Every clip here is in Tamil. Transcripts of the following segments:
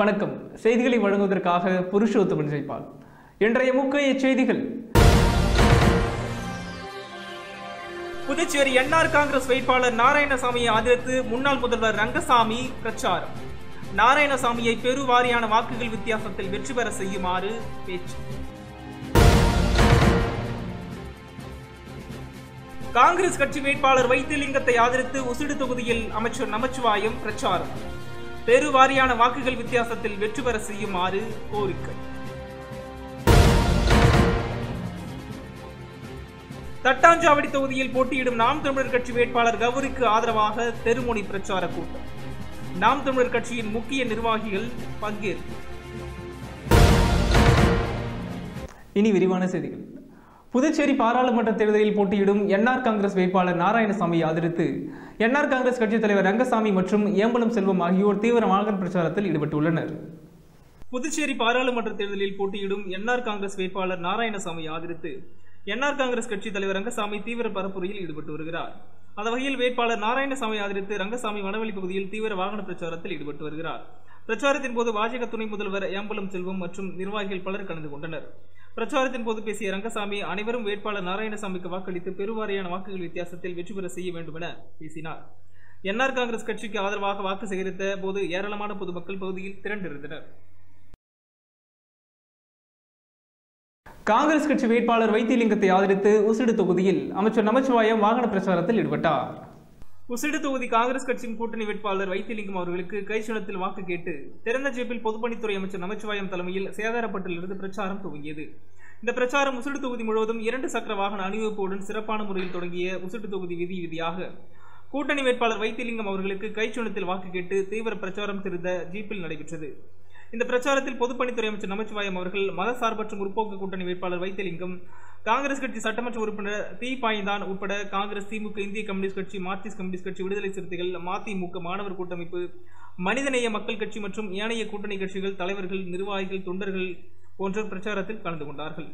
வணக்கம். செய்திகளை வழங்குவதற்காக புருஷோத்தமன் ஜெய்பால் இன்றைய முக்கிய செய்திகள். புதுச்சேரி என்ஆர் காங்கிரஸ் வேட்பாளர் நாராயணசாமியை ஆதரித்து முன்னாள் முதல்வர் ரங்கசாமி பிரச்சாரம். நாராயணசாமியை பெருவாரியான வாக்குகள் வித்தியாசத்தில் வெற்றி பெற செய்யுமாறு பேச்சு. காங்கிரஸ் கட்சி வேட்பாளர் வைத்திலிங்கத்தை ஆதரித்து உசிடு தொகுதியில் அமைச்சர் நமச்சிவாயம் பிரச்சாரம். பெருவாரியான வாக்குகள் வித்தியாசத்தில் வெற்றி பெற செய்யுமாறு கோரிக்கை. தட்டாஞ்சாவடி தொகுதியில் போட்டியிடும் நாம் தமிழர் கட்சி வேட்பாளர் கௌரிக்கு ஆதரவாக தெருமொழி பிரச்சார கூட்டம். நாம் தமிழர் கட்சியின் முக்கிய நிர்வாகிகள் பங்கேற்பு. இனி விரிவான செய்திகள். புதுச்சேரி பாராளுமன்ற தேர்தலில் போட்டியிடும் என்ஆர் காங்கிரஸ் வேட்பாளர் நாராயணசாமியை ஆதரித்து என்ஆர் காங்கிரஸ் கட்சித் தலைவர் ரங்கசாமி மற்றும் ஏம்பலம் செல்வம் ஆகியோர் தீவிர வாகன பிரச்சாரத்தில் ஈடுபட்டுள்ளனர். புதுச்சேரி பாராளுமன்ற தேர்தலில் போட்டியிடும் என்ஆர் காங்கிரஸ் வேட்பாளர் நாராயணசாமி ஆதரித்து என்ஆர் காங்கிரஸ் கட்சித் தலைவர் ரங்கசாமி தீவிர பரப்புரையில் ஈடுபட்டு வருகிறார். அந்த வகையில் வேட்பாளர் நாராயணசாமி ஆதரித்து ரங்கசாமி வனவெளி பகுதியில் தீவிர வாகன பிரச்சாரத்தில் ஈடுபட்டு வருகிறார். பிரச்சாரத்தின் போது பாஜக துணை முதல்வர் ஏம்பலம் செல்வம் மற்றும் நிர்வாகிகள் பலர் கலந்து கொண்டனர். பிரச்சாரத்தின் போது பேசிய ரங்கசாமி அனைவரும் வேட்பாளர் நாராயணசாமிக்கு வாக்களித்து பெருவாரியான வாக்குகள் வித்தியாசத்தில் வெற்றி பெற செய்ய வேண்டும் என பேசினார். என்ஆர் காங்கிரஸ் கட்சிக்கு ஆதரவாக வாக்கு சேகரித்த போது ஏராளமான பொதுமக்கள் பகுதியில் திரண்டிருந்தனர். காங்கிரஸ் கட்சி வேட்பாளர் வைத்தியலிங்கத்தை ஆதரித்து உசிடு தொகுதியில் அமைச்சர் நமச்சிவாயம் வாகன பிரச்சாரத்தில் ஈடுபட்டார். உசிடு தொகுதி காங்கிரஸ் கட்சியின் கூட்டணி வேட்பாளர் வைத்திலிங்கம் அவர்களுக்கு கைச்சுணத்தில் வாக்கு கேட்டு திறந்த ஜேப்பில் பொதுப்பணித்துறை அமைச்சர் நமச்சிவாயம் தலைமையில் சேதாரப்பட்டிலிருந்து பிரச்சாரம் துவங்கியது. இந்த பிரச்சாரம் உசிடு தொகுதி முழுவதும் இரண்டு சக்கர வாகன அணிவகுப்புடன் சிறப்பான முறையில் தொடங்கிய உசிடு தொகுதி விதி விதியாக. கூட்டணி வேட்பாளர் வைத்திலிங்கம் அவர்களுக்கு கைச்சுணத்தில் வாக்கு கேட்டு தீவிர பிரச்சாரம் திருந்த ஜீப்பில் நடைபெற்றது. இந்த பிரச்சாரத்தில் பொதுப்பணித்துறை அமைச்சர் நமச்சிவாயம் அவர்கள் மதசார்பற்ற முற்போக்கு கூட்டணி வேட்பாளர் வைத்திலிங்கம் காங்கிரஸ் கட்சி சட்டமன்ற உறுப்பினர் தி பாய்ந்தான் உட்பட காங்கிரஸ் திமுக இந்திய கம்யூனிஸ்ட் கட்சி மார்க்சிஸ்ட் கம்யூனிஸ்ட் கட்சி விடுதலை சிறுத்தைகள் மதிமுக மாணவர் கூட்டமைப்பு மனிதநேய மக்கள் கட்சி மற்றும் ஏனைய கூட்டணி கட்சிகள் தலைவர்கள் நிர்வாகிகள் தொண்டர்கள் போன்றோர் பிரச்சாரத்தில் கலந்து கொண்டார்கள்.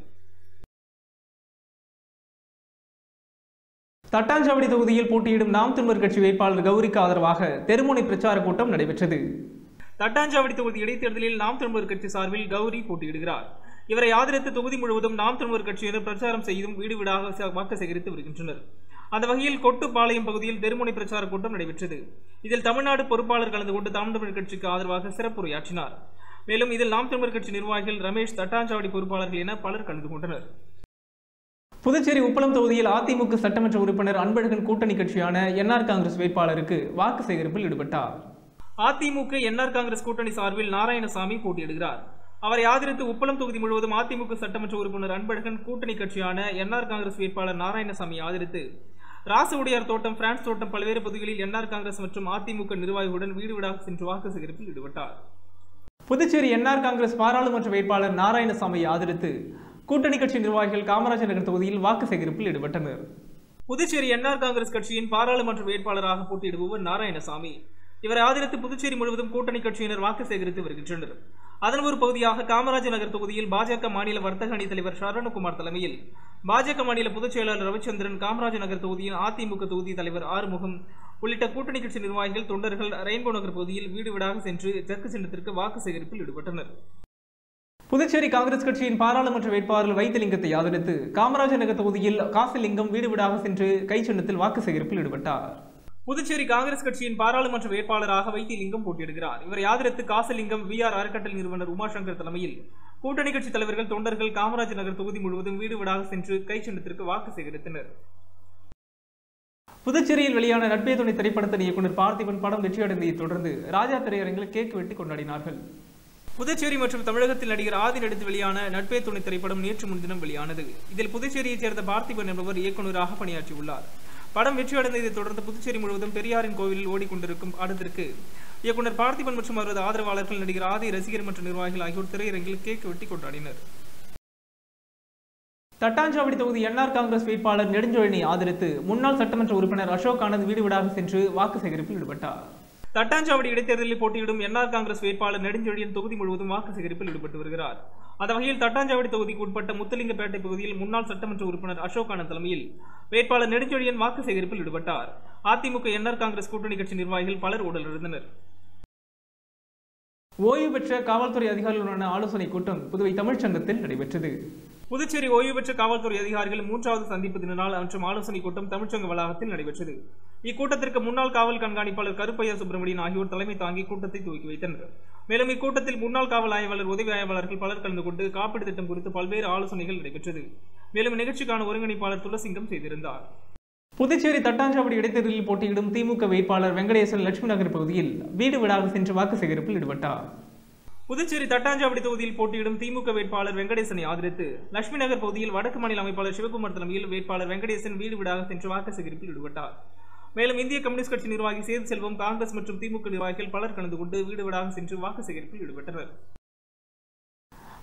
தட்டாஞ்சாவடி தொகுதியில் போட்டியிடும் நாம் தமிழர் கட்சி வேட்பாளர் கௌரிக்கு ஆதரவாக தெருமுனை பிரச்சார கூட்டம் நடைபெற்றது. தட்டாஞ்சாவடி தொகுதி இடைத்தேர்தலில் நாம் தமிழர் கட்சி சார்பில் கௌரி போட்டியிடுகிறார். இவரை ஆதரித்து தொகுதி முழுவதும் நாம் தமிழர் கட்சியினர் பிரச்சாரம் செய்தும் வீடு வீடாக வாக்கு சேகரித்து வருகின்றனர். அந்த வகையில் கொட்டுப்பாளையம் பகுதியில் தெருமுனை பிரச்சார கூட்டம் நடைபெற்றது. இதில் தமிழ்நாடு பொறுப்பாளர் கலந்து கொண்டு தாம் தமிழர் கட்சிக்கு ஆதரவாக சிறப்புரையாற்றினார். மேலும் இதில் நாம் தமிழர் கட்சி நிர்வாகிகள் ரமேஷ் தட்டாஞ்சாவடி பொறுப்பாளர்கள் என பலர் கலந்து கொண்டனர். புதுச்சேரி உப்பளம் தொகுதியில் அதிமுக சட்டமன்ற உறுப்பினர் அன்பழகன் கூட்டணி கட்சியான என்ஆர் காங்கிரஸ் வேட்பாளருக்கு வாக்கு சேகரிப்பில் ஈடுபட்டார். அதிமுக என்ஆர் காங்கிரஸ் கூட்டணி சார்பில் நாராயணசாமி போட்டியிடுகிறார். அவரை ஆதரித்து உப்பளம் தொகுதி முழுவதும் அதிமுக சட்டமன்ற உறுப்பினர் அன்பழகன் கூட்டணி கட்சியான என்ஆர் காங்கிரஸ் வேட்பாளர் நாராயணசாமி ஆதரித்து. ராசவுடையார் தோட்டம் பிரான்ஸ் தோட்டம் பல்வேறு பகுதிகளில் என்ஆர் காங்கிரஸ் மற்றும் அதிமுக நிர்வாகிகளுடன் வீடு வீடாக சென்று வாக்கு சேகரிப்பில் ஈடுபட்டார். புதுச்சேரி என்ஆர் காங்கிரஸ் பாராளுமன்ற வேட்பாளர் நாராயணசாமியை ஆதரித்து கூட்டணி கட்சி நிர்வாகிகள் காமராஜர் நகர் தொகுதியில் வாக்கு சேகரிப்பில் ஈடுபட்டனர். புதுச்சேரி என்ஆர் காங்கிரஸ் கட்சியின் பாராளுமன்ற வேட்பாளராக போட்டியிடுபவர் நாராயணசாமி. இவரை ஆதரித்து புதுச்சேரி முழுவதும் கூட்டணி கட்சியினர் வாக்கு சேகரித்து வருகின்றனர். அதன் ஒரு பகுதியாக காமராஜ் நகர் தொகுதியில் பாஜக மாநில வர்த்தக அணி தலைவர் சரவணகுமார் தலைமையில். பாஜக மாநில பொதுச் செயலாளர் ரவிச்சந்திரன் காமராஜ் நகர் தொகுதியின் அதிமுக தொகுதி தலைவர் ஆறுமுகம் உள்ளிட்ட கூட்டணி கட்சி நிர்வாகிகள் தொண்டர்கள் ரெயின்போ நகர் பகுதியில் வீடு வீடாக சென்று தெற்கு சின்னத்திற்கு வாக்கு சேகரிப்பில் ஈடுபட்டனர். புதுச்சேரி காங்கிரஸ் கட்சியின் பாராளுமன்ற வேட்பாளர் வைத்திலிங்கத்தை ஆதரித்து காமராஜர் நகர் தொகுதியில் காசிலிங்கம் வீடு வீடாக சென்று கை சின்னத்தில் வாக்கு சேகரிப்பில் ஈடுபட்டார். புதுச்சேரி காங்கிரஸ் கட்சியின் பாராளுமன்ற வேட்பாளராக வைத்திலிங்கம் போட்டியிடுகிறார். இவர் யாதிரத்து காசலிங்கம் வி ஆர் அறக்கட்டளை நிறுவனர் உமாசங்கர் தலைமையில். கூட்டணி கட்சி தலைவர்கள் தொண்டர்கள் காமராஜ் நகர் தொகுதி முழுவதும் வீடு வீடாக சென்று கைச்சின்னத்திற்கு வாக்கு சேகரித்தனர். புதுச்சேரியில் வெளியான நட்பே துணை திரைப்படத்தின் இயக்குனர் பார்த்திபன் படம் வெற்றியடைந்ததைத் தொடர்ந்து ராஜா திரையரங்கில் கேக் வெட்டி கொண்டாடினார்கள். புதுச்சேரி மற்றும் தமிழகத்தில் நடிகர் ஆதி நடித்து வெளியான நட்பே துணை திரைப்படம் நேற்று முன்தினம் வெளியானது. இதில் புதுச்சேரியைச் சேர்ந்த பார்த்திபன் என்பவர் இயக்குநராக பணியாற்றியுள்ளார். படம் வெற்றியடைந்ததைத் தொடர்ந்து புதுச்சேரி முழுவதும் பெரியாரின் கோவிலில் ஓடிக்கொண்டிருக்கும் படத்திற்கு இயக்குனர் பார்த்திபன் மற்றும் அவரது ஆதரவாளர்கள் நடிகர் ஆதி ரசிகர் மற்றும் நிர்வாகிகள் ஆகியோர் திரையரங்கில் கேக் வெட்டி கொண்டாடினர். தட்டாஞ்சாவடி தொகுதி என்ஆர் காங்கிரஸ் வேட்பாளர் நெடுஞ்சொழினை ஆதரித்து முன்னாள் சட்டமன்ற உறுப்பினர் அசோக் ஆனந்த் வீடு வீடாக சென்று வாக்கு சேகரிப்பில் ஈடுபட்டார். தட்டாஞ்சாவடி இடைத்தேர்தலில் போட்டியிடும் என்ஆர் காங்கிரஸ் வேட்பாளர் நெடுஞ்செழியன் தொகுதி முழுவதும் வாக்கு சேகரிப்பில் ஈடுபட்டு வருகிறார். அந்த வகையில் தட்டாஞ்சாவடி தொகுதிக்கு உட்பட்ட முத்தலிங்கப்பேட்டை பகுதியில் முன்னாள் சட்டமன்ற உறுப்பினர் அசோக் தலைமையில் வேட்பாளர் நெடுஞ்செழியன் வாக்கு சேகரிப்பில் ஈடுபட்டார். அதிமுக என்ஆர் காங்கிரஸ் கூட்டணி கட்சி நிர்வாகிகள் பலர் உடலிருந்தனர் ஓய்வு பெற்ற காவல்துறை அதிகாரிகளுடனான ஆலோசனைக் கூட்டம் புதுவை தமிழ்ச்சங்கத்தில் நடைபெற்றது. புதுச்சேரி ஓய்வு பெற்ற காவல்துறை அதிகாரிகள் மூன்றாவது சந்திப்பு தின நாள் மற்றும் ஆலோசனைக் கூட்டம் தமிழ்ச்சங்க வளாகத்தில் நடைபெற்றது. இக்கூட்டத்திற்கு முன்னாள் காவல் கண்காணிப்பாளர் கருப்பையா சுப்பிரமணியன் ஆகியோர் தலைமை தாங்கி கூட்டத்தை துவக்கி வைத்தனர். மேலும் இக்கூட்டத்தில் முன்னாள் காவல் ஆய்வாளர் உதவி ஆய்வாளர்கள் பலர் கலந்து கொண்டு காப்பீடு திட்டம் குறித்து பல்வேறு ஆலோசனைகள் நடைபெற்றது. மேலும் நிகழ்ச்சிக்கான ஒருங்கிணைப்பாளர் துளசிங்கம் செய்திருந்தார். புதுச்சேரி தட்டாஞ்சாவடி இடைத்தேர்தலில் போட்டியிடும் திமுக வேட்பாளர் வெங்கடேசன் லட்சுமி நகர் பகுதியில் வீடு வீடாக சென்று வாக்கு சேகரிப்பில் ஈடுபட்டார். புதுச்சேரி தட்டாஞ்சாவடி தொகுதியில் போட்டியிடும் திமுக வேட்பாளர் வெங்கடேசனை ஆதரித்து லட்சுமி நகர் பகுதியில் வடக்கு மாநில அமைப்பாளர் சிவகுமார் தலைமையில் வேட்பாளர் வெங்கடேசன் வீடு வீடாக சென்று வாக்கு சேகரிப்பில் ஈடுபட்டார். மேலும் இந்திய கம்யூனிஸ்ட் கட்சி நிர்வாகி சேது செல்வம் காங்கிரஸ் மற்றும் திமுக நிர்வாகிகள் பலர் கலந்து கொண்டு வீடு வீடாக சென்று வாக்கு சேகரிப்பில் ஈடுபட்டனர்.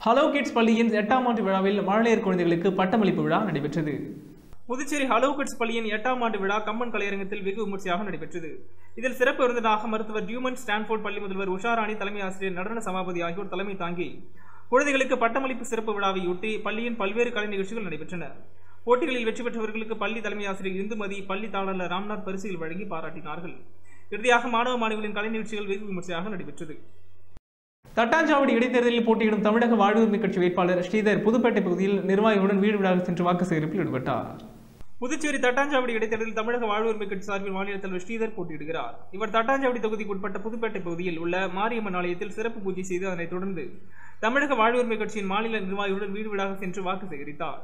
ஹலோ கிட்ஸ் பள்ளியின் எட்டாம் ஆண்டு விழாவில் மழலையர் குழந்தைகளுக்கு பட்டமளிப்பு விழா நடைபெற்றது. புதுச்சேரி ஹலோகட்ஸ் பள்ளியின் எட்டாம் ஆண்டு விழா கம்மன் கலையரங்கத்தில் வெகு விமர்சையாக நடைபெற்றது. இதில் சிறப்பு விருந்தினராக மருத்துவர் டியூமன் ஸ்டான்ஃபோர்ட் பள்ளி முதல்வர் உஷாராணி தலைமை ஆசிரியர் நடன சபாபதி ஆகியோர் தலைமை தாங்கி குழந்தைகளுக்கு பட்டமளிப்பு சிறப்பு விழாவையொட்டி பள்ளியின் பல்வேறு கலை நிகழ்ச்சிகள் நடைபெற்றன. போட்டிகளில் வெற்றி பெற்றவர்களுக்கு பள்ளி தலைமை ஆசிரியர் இந்துமதி பள்ளி தாளர் ராம்நாத் பரிசுகள் வழங்கி பாராட்டினார்கள். இறுதியாக மாணவ மாணவிகளின் கலை நிகழ்ச்சிகள் வெகு விமர்சையாக நடைபெற்றது. தட்டாஞ்சாவடி இடைத்தேர்தலில் போட்டியிடும் தமிழக வாழ்வுரிமை கட்சி வேட்பாளர் ஸ்ரீதர் புதுப்பேட்டை பகுதியில் நிர்வாகியுடன் வீடு வீடாக சென்று வாக்கு சேகரிப்பில் ஈடுபட்டார். புதுச்சேரி தட்டாஞ்சாவடி இடைத்தேர்தலில் தமிழக வாழ்வுரிமை கட்சி சார்பில் மாநில தலைவர் ஸ்ரீதர் போட்டியிடுகிறார். இவர் தட்டாஞ்சாவடி தொகுதிக்கு உட்பட்ட புதுப்பேட்டை பகுதியில் உள்ள மாரியம்மன் ஆலயத்தில் சிறப்பு பூஜை செய்து அதனைத் தொடர்ந்து தமிழக வாழ்வுரிமை கட்சியின் மாநில நிர்வாகிகளுடன் வீடு வீடாக சென்று வாக்கு சேகரித்தார்.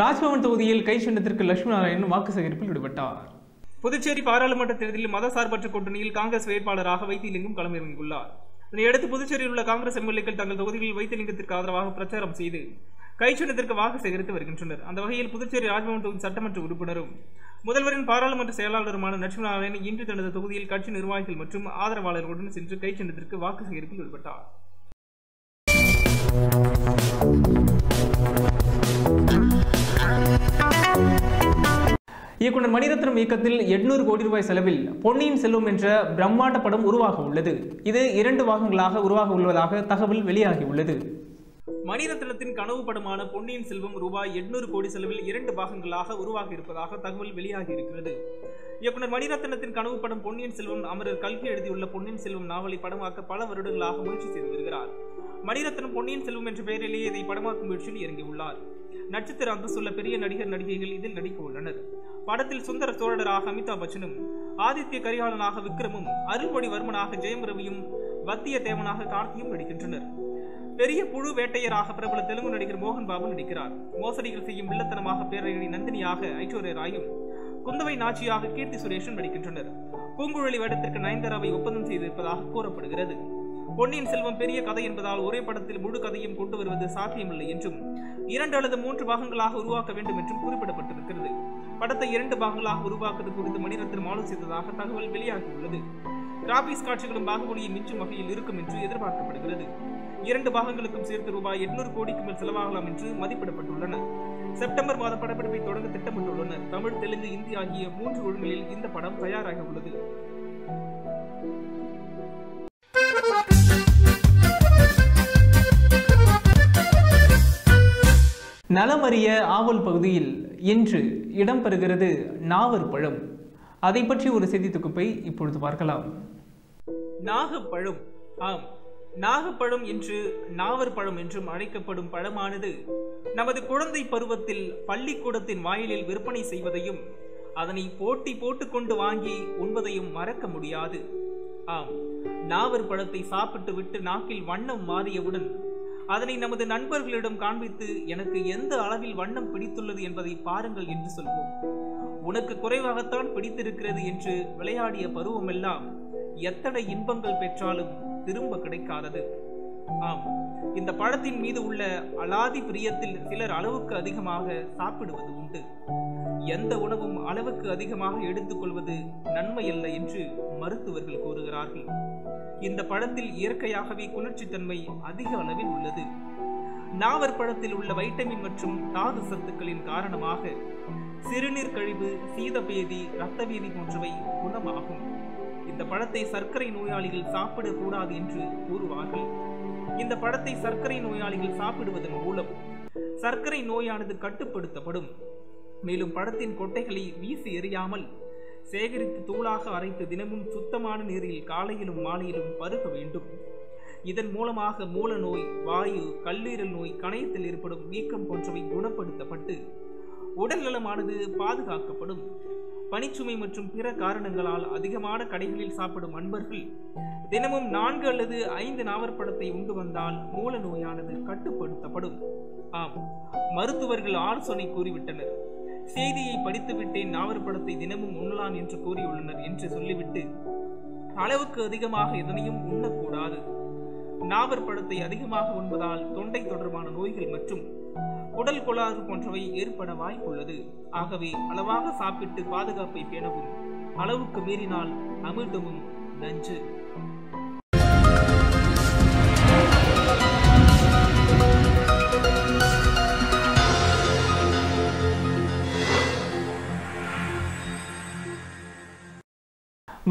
ராஜ்பவன் தொகுதியில் கை சின்னத்திற்கு லட்சுமி நாராயணன் வாக்கு சேகரிப்பில் ஈடுபட்டார். புதுச்சேரி பாராளுமன்ற தேர்தலில் மதசார்பற்ற கூட்டணியில் காங்கிரஸ் வேட்பாளராக வைத்திலிங்கம் களமிறங்கியுள்ளார். இதனையடுத்து புதுச்சேரியில் உள்ள காங்கிரஸ் எம்எல்ஏக்கள் தங்கள் தொகுதிகளில் வைத்திலிங்கத்திற்கு ஆதரவாக பிரச்சாரம் செய்து கைச்சின்னத்திற்கு வாக்கு சேகரித்து வருகின்றனர். அந்த வகையில் புதுச்சேரி ராஜ்பவன் தொகுதி சட்டமன்ற உறுப்பினரும் முதல்வரின் பாராளுமன்ற செயலாளருமான லட்சுமி நாராயணன் இன்று தனது தொகுதியில் கட்சி நிர்வாகிகள் மற்றும் ஆதரவாளர்களுடன் சென்று கைச்சின்னத்திற்கு வாக்கு சேகரிப்பில் ஈடுபட்டார். இயக்குனர் மணிரத்னம் இயக்கத்தில் எட்நூறு கோடி ரூபாய் செலவில் பொன்னியின் செல்வம் என்ற பிரம்மாண்ட படம் உருவாக உள்ளது இது இரண்டு பாகங்களாக உருவாக உள்ளதாக தகவல் வெளியாகி உள்ளது மணிரத்னத்தின் கனவு படமான பொன்னியின் செல்வம் ரூபாய் எட்நூறு கோடி செலவில் இரண்டு பாகங்களாக உருவாகி இருப்பதாக தகவல் வெளியாகி இருக்கிறது இயக்குனர் மணிரத்னத்தின் கனவு படம் பொன்னியின் செல்வம் அமரர் கல்கி எழுதியுள்ள பொன்னியின் செல்வம் நாவலை படமாக்க பல வருடங்களாக முயற்சி செய்து வருகிறார். மணிரத்னம் பொன்னியின் செல்வம் என்ற பெயரிலேயே இதை படமாக்கும் முயற்சியில் இறங்கியுள்ளார். நட்சத்திர அந்தஸ்துள்ள பெரிய நடிகர் நடிகைகள் இதில் நடிக்க உள்ளனர். படத்தில் சுந்தர சோழராக அமிதாப் பச்சனும் ஆதித்ய கரிகாலனாக விக்ரமும் அருள்மொழிவர்மனாக ஜெயம் ரவியும் வத்திய தேவனாக கார்த்தியும் நடிக்கின்றனர். பெரிய புழு வேட்டையராக பிரபல தெலுங்கு நடிகர் மோகன் பாபு நடிக்கிறார். மோசடிகள் செய்யும் வில்லத்தனமாக பேரழகி நந்தினியாக ஐஸ்வர்ய ராயும் குந்தவை நாச்சியாக கீர்த்தி சுரேஷும் நடிக்கின்றனர். பூங்குழலி வேடத்திற்கு நயன்தாராவை ஒப்பந்தம் செய்திருப்பதாக கூறப்படுகிறது. பொன்னியின் செல்வம் பெரிய கதை என்பதால் ஒரே படத்தில் முழு கதையும் கொண்டு வருவது சாத்தியமில்லை என்றும் இரண்டு அல்லது மூன்று பாகங்களாக உருவாக்க வேண்டும் என்றும் குறிப்பிடப்பட்டிருக்கிறது. படத்தை இரண்டு பாகங்களாக உருவாக்குவது குறித்து மணிரத்னம் ஆலோசித்ததாக தகவல் வெளியாகியுள்ளது. கிராபிக்ஸ் காட்சிகளும் பாகுபலியை மிஞ்சும் வகையில் இருக்கும் என்று எதிர்பார்க்கப்படுகிறது. இரண்டு பாகங்களுக்கும் சேர்த்து ரூபாய் எட்நூறு கோடிக்கு மேல் செலவாகலாம் என்று மதிப்பிடப்பட்டுள்ளன. செப்டம்பர் மாத படப்பிடிப்பை தொடங்க திட்டமிட்டுள்ளனர். தமிழ் தெலுங்கு இந்தி ஆகிய மூன்று மொழிகளில் இந்த படம் தயாராக உள்ளது. நலமறிய ஆவல் பகுதியில் இன்று இடம்பெறுகிறது நாவற் பழம் அதை பற்றி ஒரு செய்தி தொகுப்பை இப்பொழுது பார்க்கலாம். நாகப்பழம். ஆம். நாகப்பழம் என்று நாவற்பழம் என்றும் அழைக்கப்படும் பழமானது நமது குழந்தை பருவத்தில் பள்ளிக்கூடத்தின் வாயிலில் விற்பனை செய்வதையும் அதனை போட்டி போட்டுக்கொண்டு வாங்கி உண்பதையும் மறக்க முடியாது. ஆம் நாவற் பழத்தை சாப்பிட்டு விட்டு நாக்கில் வண்ணம் மாறியவுடன் அதனை நமது நண்பர்களிடம் காண்பித்து எனக்கு எந்த அளவில் வண்ணம் பிடித்துள்ளது என்பதை பாருங்கள் என்று சொல்வோம். உனக்கு குறைவாகத்தான் பிடித்திருக்கிறது என்று விளையாடிய பருவமெல்லாம் எத்தனை இன்பங்கள் பெற்றாலும் திரும்ப கிடைக்காதது. ஆம் இந்த பழத்தின் மீது உள்ள அலாதி பிரியத்தில் சிலர் அளவுக்கு அதிகமாக சாப்பிடுவது உண்டு. எந்த உணவும் அளவுக்கு அதிகமாக எடுத்துக்கொள்வது நன்மையல்ல என்று மருத்துவர்கள் கூறுகிறார்கள். இந்த பழத்தில் இயற்கையாகவே குளிர்ச்சித்தன்மை அதிக அளவில் உள்ளது. நாவர் பழத்தில் உள்ள வைட்டமின் மற்றும் தாது சத்துக்களின் காரணமாக சிறுநீர் கழிவு சீதபேதி ரத்தவீதி போன்றவை குணமாகும். இந்த பழத்தை சர்க்கரை நோயாளிகள் சாப்பிடக்கூடாது என்று கூறுவார்கள். இந்த பழத்தை சர்க்கரை நோயாளிகள் சாப்பிடுவதன் மூலம் சர்க்கரை நோயானது கட்டுப்படுத்தப்படும். மேலும் பழத்தின் கொட்டைகளை வீசி எறியாமல் சேகரித்து தூளாக அரைத்து தினமும் சுத்தமான நீரில் காலையிலும் மாலையிலும் பருக வேண்டும். இதன் மூலமாக மூல நோய் வாயு கல்லீரல் நோய் கணையத்தில் ஏற்படும் வீக்கம் போன்றவை குணப்படுத்தப்பட்டு உடல் நலமானது பாதுகாக்கப்படும். பனிச்சுமை மற்றும் பிற காரணங்களால் அதிகமான கடைகளில் சாப்பிடும் அன்பர்கள் தினமும் நான்கு அல்லது ஐந்து நாவற்பழத்தை உண்டு வந்தால் மூல நோயானது கட்டுப்படுத்தப்படும். ஆம் மருத்துவர்கள் ஆலோசனை கூறிவிட்டனர். செய்தியை படித்துவிட்டேன் நாவற்பழத்தை தினமும் உண்ணலாம் என்று கூறியுள்ளனர் என்று சொல்லிவிட்டு அளவுக்கு அதிகமாக எதனையும் உண்ணக்கூடாது. நாவற்படத்தை அதிகமாக உண்பதால் தொண்டை தொடர்பான நோய்கள் மற்றும் குடல் கோளாறு போன்றவை ஏற்பட வாய்ப்புள்ளது. ஆகவே அளவாக சாப்பிட்டு பாதுகாப்பை பேணவும் அளவுக்கு மீறினால் அமிர்தமும் நஞ்சு.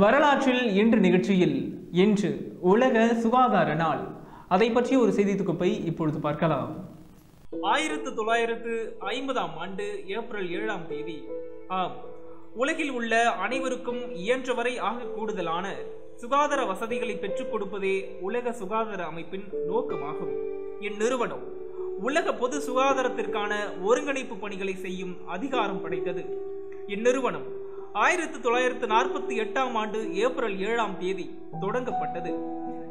வரலாற்றில் இன்று நிகழ்ச்சியில் இன்று உலக சுகாதார நாள். அதை பற்றிய ஒரு செய்தி தொகுப்பை இப்பொழுது பார்க்கலாம். ஆயிரத்து தொள்ளாயிரத்து ஐம்பதாம் ஆண்டு ஏப்ரல் ஏழாம் தேதி. ஆம் உலகில் உள்ள அனைவருக்கும் இயன்றவரை ஆக கூடுதலான சுகாதார வசதிகளை பெற்றுக் கொடுப்பதே உலக சுகாதார அமைப்பின் நோக்கமாகும். இந்நிறுவனம் உலக பொது சுகாதாரத்திற்கான ஒருங்கிணைப்பு பணிகளை செய்யும் அதிகாரம் படைத்தது. இந்நிறுவனம் ஆயிரத்து தொள்ளாயிரத்து நாற்பத்தி எட்டாம் ஆண்டு ஏப்ரல் ஏழாம் தேதி தொடங்கப்பட்டது.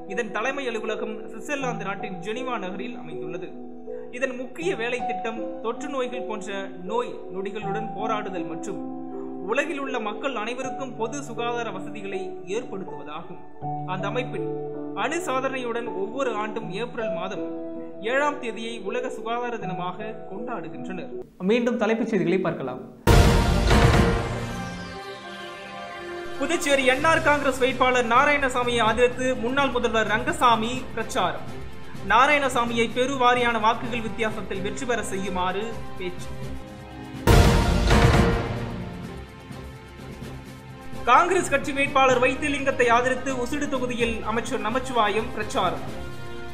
இதன் தலைமை அலுவலகம் சுவிட்சர்லாந்து நாட்டின் ஜெனிவா நகரில் அமைந்துள்ளது. இதன் முக்கிய வேலை திட்டம் தொற்று நோய்கள் போன்ற நோய் நொடிகளுடன் போராடுதல் மற்றும் உலகில் உள்ள மக்கள் அனைவருக்கும் பொது சுகாதார வசதிகளை ஏற்படுத்துவதாகும். அந்த அமைப்பின் அணு சாதனையுடன் ஒவ்வொரு ஆண்டும் ஏப்ரல் மாதம் ஏழாம் தேதியை உலக சுகாதார தினமாக கொண்டாடுகின்றனர். மீண்டும் தலைப்புச் செய்திகளை பார்க்கலாம். புதுச்சேரி என்ஆர் காங்கிரஸ் வேட்பாளர் நாராயணசாமியை ஆதரித்து முன்னாள் முதல்வர் ரங்கசாமி பிரச்சாரம். நாராயணசாமியை பெருவாரியான வாக்குகள் வித்தியாசத்தில் வெற்றி பெற செய்யுமாறு பேச்சு. காங்கிரஸ் கட்சி வேட்பாளர் வைத்திலிங்கத்தை ஆதரித்து உசிடு தொகுதியில் அமைச்சர் நமச்சிவாயம் பிரச்சாரம்.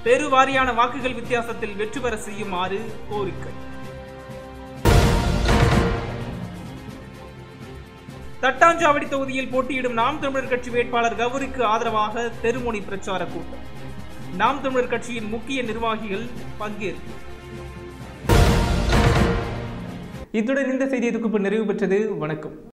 பெருவாரியான வாக்குகள் வித்தியாசத்தில் வெற்றி பெற செய்யுமாறு கோரிக்கை. தட்டாஞ்சாவடி தொகுதியில் போட்டியிடும் நாம் தமிழர் கட்சி வேட்பாளர் கௌரிக்கு ஆதரவாக தெருமுனி பிரச்சார கூட்டம். நாம் தமிழர் கட்சியின் முக்கிய நிர்வாகிகள் பங்கேற்பு. இத்துடன் இந்த செய்தி தொகுப்பு நிறைவு பெற்றது. வணக்கம்.